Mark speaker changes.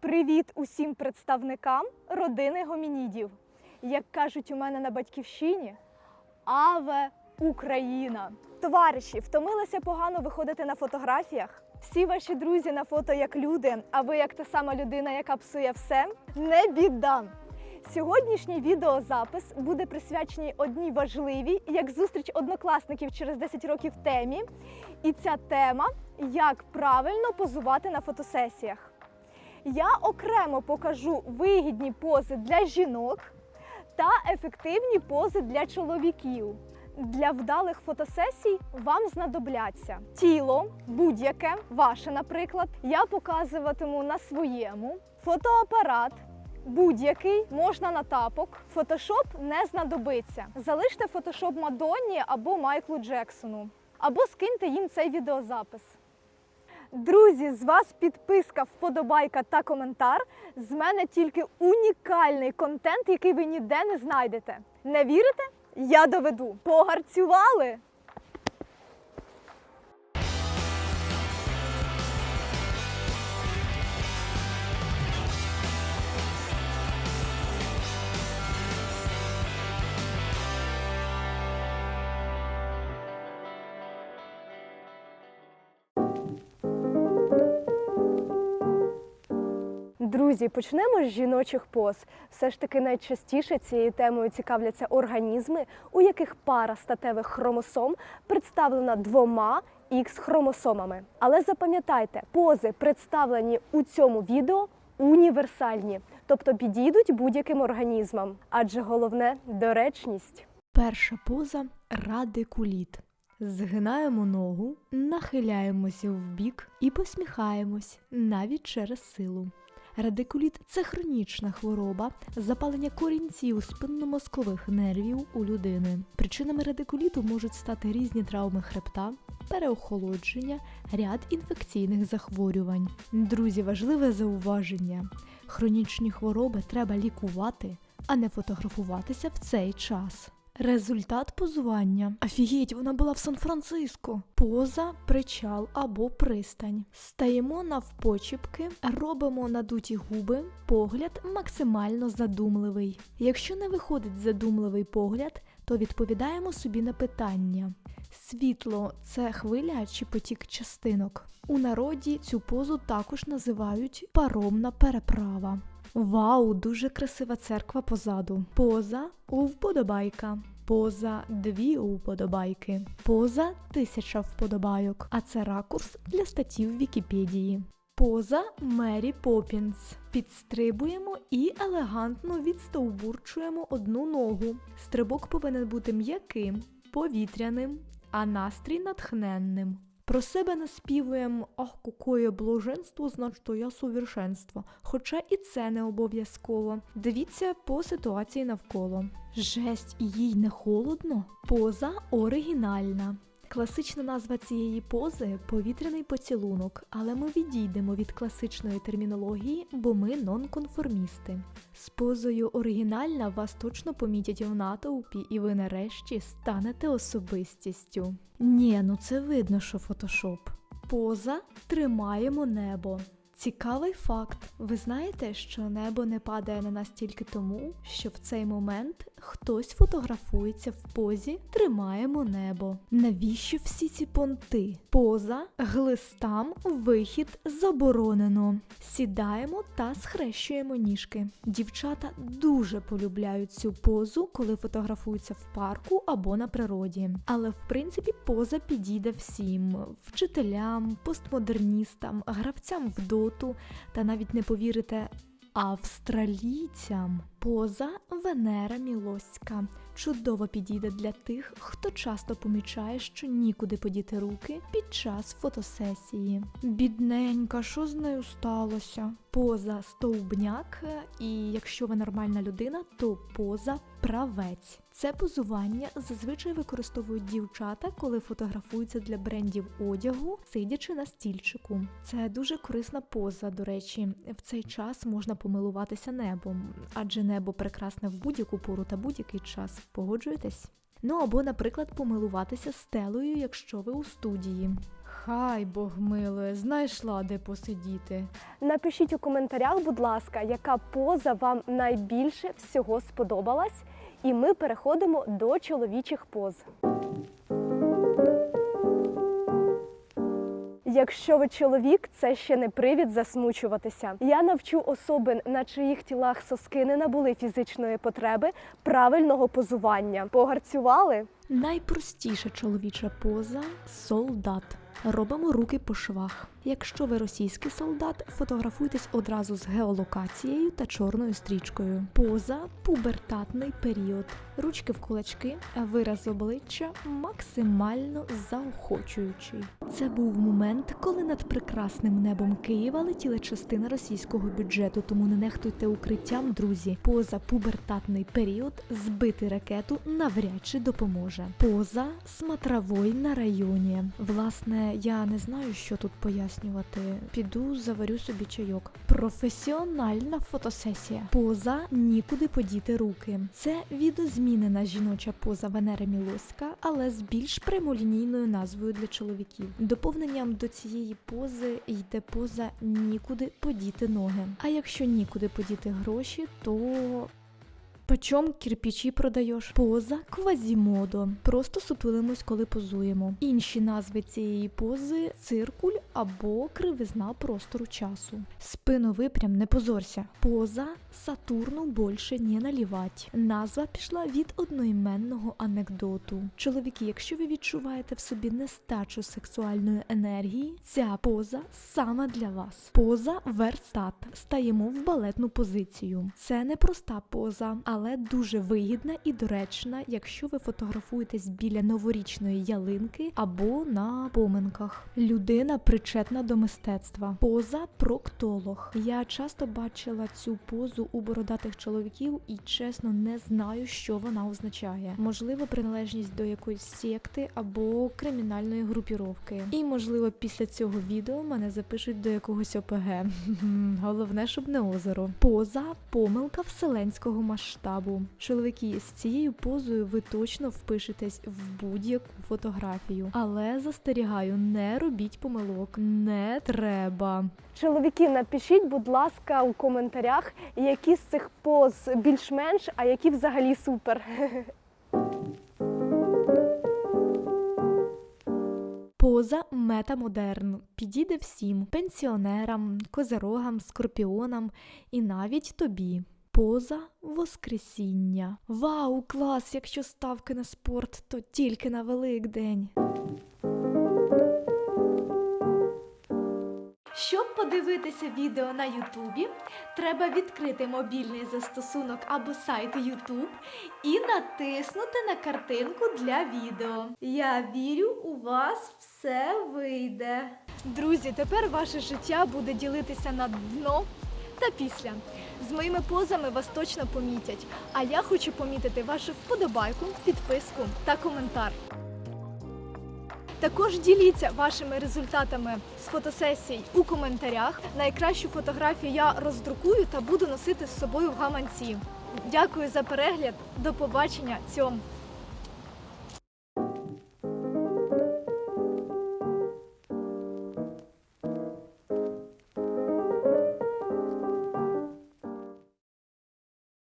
Speaker 1: Привіт усім представникам родини гомінідів. Як кажуть у мене на батьківщині, Аве Україна! Товариші, втомилися погано виходити на фотографіях. Всі ваші друзі на фото як люди, а ви як та сама людина, яка псує все, не біда. Сьогоднішній відеозапис буде присвячений одній важливій, як зустріч однокласників через 10 років темі. І ця тема як правильно позувати на фотосесіях. Я окремо покажу вигідні пози для жінок та ефективні пози для чоловіків. Для вдалих фотосесій вам знадобляться тіло, будь-яке, ваше, наприклад. Я показуватиму на своєму, фотоапарат, будь-який, можна на тапок. Фотошоп не знадобиться. Залиште фотошоп Мадонні або Майклу Джексону, або скиньте їм цей відеозапис. Друзі, з вас підписка, вподобайка та коментар. З мене тільки унікальний контент, який ви ніде не знайдете. Не вірите? Я доведу. Погарцювали! Друзі, почнемо з жіночих поз. Все ж таки найчастіше цією темою цікавляться організми, у яких пара статевих хромосом представлена двома х хромосомами. Але запам'ятайте, пози, представлені у цьому відео, універсальні, тобто підійдуть будь-яким організмам, адже головне доречність.
Speaker 2: Перша поза радикуліт. Згинаємо ногу, нахиляємося вбік і посміхаємось навіть через силу. Радикуліт це хронічна хвороба, запалення корінців спинномозкових нервів у людини. Причинами радикуліту можуть стати різні травми хребта, переохолодження, ряд інфекційних захворювань. Друзі, важливе зауваження: хронічні хвороби треба лікувати, а не фотографуватися в цей час. Результат позування. Офігеть, вона була в Сан-Франциско. Поза, причал або пристань. Стаємо навпочіпки, робимо надуті губи, погляд максимально задумливий. Якщо не виходить задумливий погляд, то відповідаємо собі на питання. Світло це хвиля чи потік частинок. У народі цю позу також називають паромна переправа. Вау, дуже красива церква позаду. Поза у вподобайка. Поза дві уподобайки. Поза тисяча вподобайок. А це ракурс для статті в Вікіпедії. Поза Мері Поппінс. Підстрибуємо і елегантно відстовбурчуємо одну ногу. Стрибок повинен бути м'яким, повітряним, а настрій натхненним. Про себе наспівуємо «Ах, какое блаженство, значить, я совершенство. Хоча і це не обов'язково. Дивіться по ситуації навколо. Жесть, їй не холодно. Поза оригінальна. Класична назва цієї пози повітряний поцілунок, але ми відійдемо від класичної термінології, бо ми нонконформісти. З позою оригінальна вас точно помітять в натовпі, і ви нарешті станете особистістю. Ні, ну це видно, що фотошоп. Поза тримаємо небо. Цікавий факт. Ви знаєте, що небо не падає на нас тільки тому, що в цей момент хтось фотографується в позі Тримаємо небо. Навіщо всі ці понти? Поза глистам вихід заборонено. Сідаємо та схрещуємо ніжки. Дівчата дуже полюбляють цю позу, коли фотографуються в парку або на природі. Але в принципі поза підійде всім: вчителям, постмодерністам, гравцям в доту та навіть не повірите. Австралійцям поза Венера Мілоська чудово підійде для тих, хто часто помічає, що нікуди подіти руки під час фотосесії. Бідненька, що з нею сталося? Поза стовбняк, і якщо ви нормальна людина, то поза правець. Це позування зазвичай використовують дівчата, коли фотографуються для брендів одягу, сидячи на стільчику. Це дуже корисна поза, до речі. В цей час можна помилуватися небом, адже небо прекрасне в будь-яку пору та будь-який час. Погоджуєтесь? Ну або, наприклад, помилуватися стелею, якщо ви у студії. Хай Бог милує, знайшла де посидіти.
Speaker 1: Напишіть у коментарях, будь ласка, яка поза вам найбільше всього сподобалась, і ми переходимо до чоловічих поз. Якщо ви чоловік, це ще не привід засмучуватися. Я навчу особин, на чиїх тілах соски не набули фізичної потреби правильного позування. Погарцювали?
Speaker 2: Найпростіша чоловіча поза солдат. Робимо руки по швах. Якщо ви російський солдат, фотографуйтесь одразу з геолокацією та чорною стрічкою. Поза пубертатний період. Ручки в кулачки, а вираз обличчя максимально заохочуючий. Це був момент, коли над прекрасним небом Києва летіла частина російського бюджету, тому не нехтуйте укриттям, друзі. Поза пубертатний період збити ракету навряд чи допоможе. Поза смотровой на районі. Власне, я не знаю, що тут пояснювати. Піду заварю собі чайок. Професіональна фотосесія. Поза нікуди подіти руки. Це відозмінена жіноча поза Венери Мілоська, але з більш прямолінійною назвою для чоловіків. Доповненням до цієї пози йде поза нікуди подіти ноги. А якщо нікуди подіти гроші, то Почом кирпичі продаєш? Поза квазімодо. Просто сутулимось, коли позуємо. Інші назви цієї пози циркуль або кривизна простору часу. Спину випрям, не позорся. Поза Сатурну більше не налівать. Назва пішла від одноіменного анекдоту. Чоловіки, якщо ви відчуваєте в собі нестачу сексуальної енергії, ця поза саме для вас. Поза верстат. Стаємо в балетну позицію. Це не проста поза, але дуже вигідна і доречна, якщо ви фотографуєтесь біля новорічної ялинки або на поминках. Людина причетна до мистецтва. Поза проктолог. Я часто бачила цю позу у бородатих чоловіків і чесно не знаю, що вона означає. Можливо, приналежність до якоїсь секти або кримінальної групіровки. І можливо, після цього відео мене запишуть до якогось ОПГ. Головне, щоб не озеро. Поза помилка вселенського масштабу. Чоловіки, з цією позою ви точно впишетесь в будь-яку фотографію. Але застерігаю, не робіть помилок. Не треба.
Speaker 1: Чоловіки, напишіть, будь ласка, у коментарях, які з цих поз більш-менш, а які взагалі супер.
Speaker 2: Поза метамодерн підійде всім пенсіонерам, козерогам, скорпіонам і навіть тобі. Поза Воскресіння. Вау, клас! Якщо ставки на спорт, то тільки на Великдень. Щоб подивитися відео на Ютубі, треба відкрити мобільний застосунок або сайт YouTube і натиснути на картинку для відео. Я вірю, у вас все вийде.
Speaker 1: Друзі, тепер ваше життя буде ділитися на дно та після. З моїми позами вас точно помітять. А я хочу помітити вашу вподобайку, підписку та коментар. Також діліться вашими результатами з фотосесій у коментарях. Найкращу фотографію я роздрукую та буду носити з собою в гаманці. Дякую за перегляд. До побачення. Цьом.